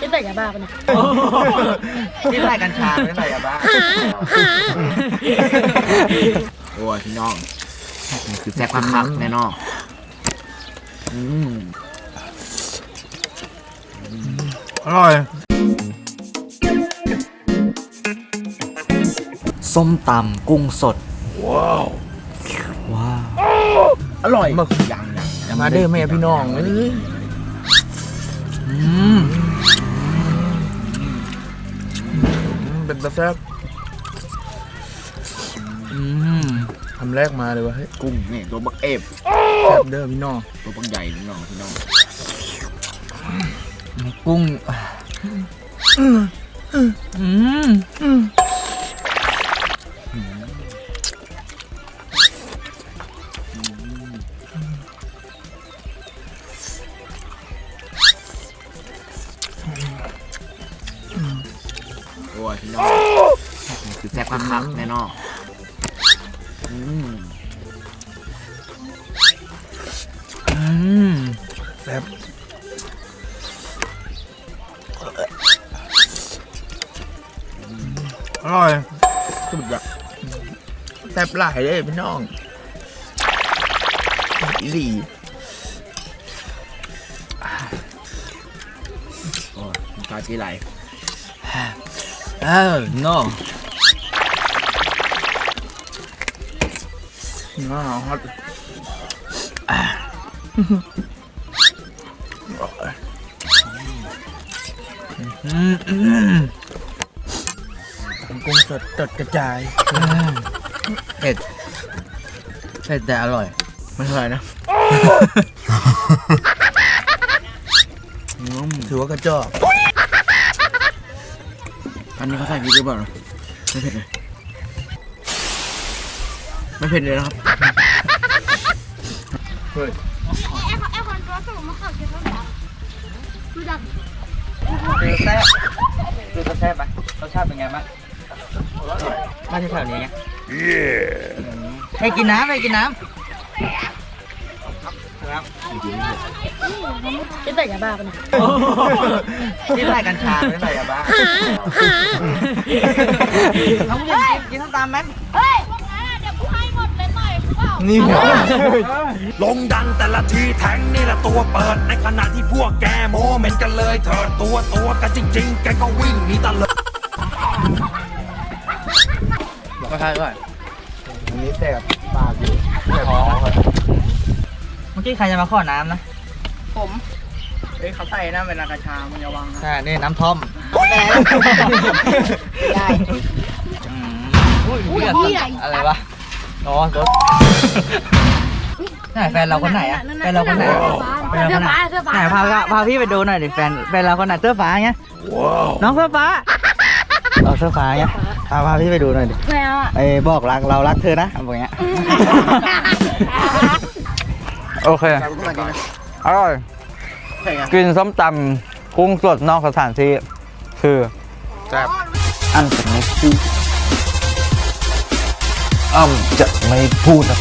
คิดแต่ยาบ้าปะเนี่ยที่ไรกัญชาไม่ไรอะบ้าโอ้ยพี่น้องนี่คือแซ่บคักๆแน่นอนอืมอร่อยส้มตำกุ้งสด ว้าวว้าวอร่อยมากยังยังยังมาเด้อแม่พี่น้องเอ้ยอืม เป็นตาแซ่บอืมทำแรกมาเลยวะเฮ้ยกุ้งนี่ตัวบักเอฟแซ่บเด้อพี่น้องตัวบักใหญ่พี่น้องพี่น้องกุ้งอืม โอ้ยพี่น้องนี่คือแซ่บคักๆแน่นอนอืมอืมแซ่บอร่อยสุดยอดแซ่บหลายเด้อพี่น้องอีหลีโอ้ยน้ำตาชีไหล เออ no น้าฮอตอืมอืมกุ้งสดตดกระจายเผ็ดเผ็ดแต่อร่อยไม่เท่าไหร่นะอืมถือว่ากระจอกอันนี้เขา ใส่พริกหรือเปล่าไม่เผ็ดเลยไม่เผ็ดเลยนะครับไอ้ไอ้คนตัวสูงมาเข้าเกี่ยวกับแบบดูดักคือแซ่บคือแซ่บไหมรสชาติเป็นไงบ้างมาที่แถวนี้ไงให้กินน้ำให้กินน้ำ ครับคิดแต่ยาบ้าปะเนี่ยที่ไรกัญชาไม่ไรอะบ้าน้องกินกินน้ำตาลไหมเฮ้ยพวกนั้นอะเดี๋ยวกูให้หมดเลยหน่อยเปล่านี่หัวลงดันแต่ละทีแทงนี่แหละตัวเปิด ในขณะที่พวกแกโมเมนต์กันเลยเถิดตัวตัวกันจริง ๆ แกก็วิ่งหนีตะเลิดบอกก็ใช่ด้วยอันนี้แสบปากอยู่แสบท้องครับเมื่อ กี้ใครจะมาขอน้ำนะผมเอ้ยเขาใส่น้ำเวลากระชามึงอย่าวังนะ ใช่นี่น้ำท่อมได้อืมอุ้ยเลือดอุ้ยใหญ่อะไรวะอ๋อรถไหนแฟนเราคนไหนอะแฟนเราคนไหนอะแฟนเราคนไหนเสื้อฟ้าไหนพาพาพี่ไปดูหน่อยดิแฟนแฟนเราคนไหนเสื้อฟ้าเงี้ยน้องเสื้อฟ้าเราเสื้อฟ้าเงี้ยพาพาพี่ไปดูหน่อยดิแมวอะไอ้บอกรักเรารักเธอนะอะไรเงี้ย โอเคอร่อยกินส้มตำกุ้งสดนอกสถานที่ คือแซ่บอันเป็นไม่พูดอ้ำจะไม่พูดนะ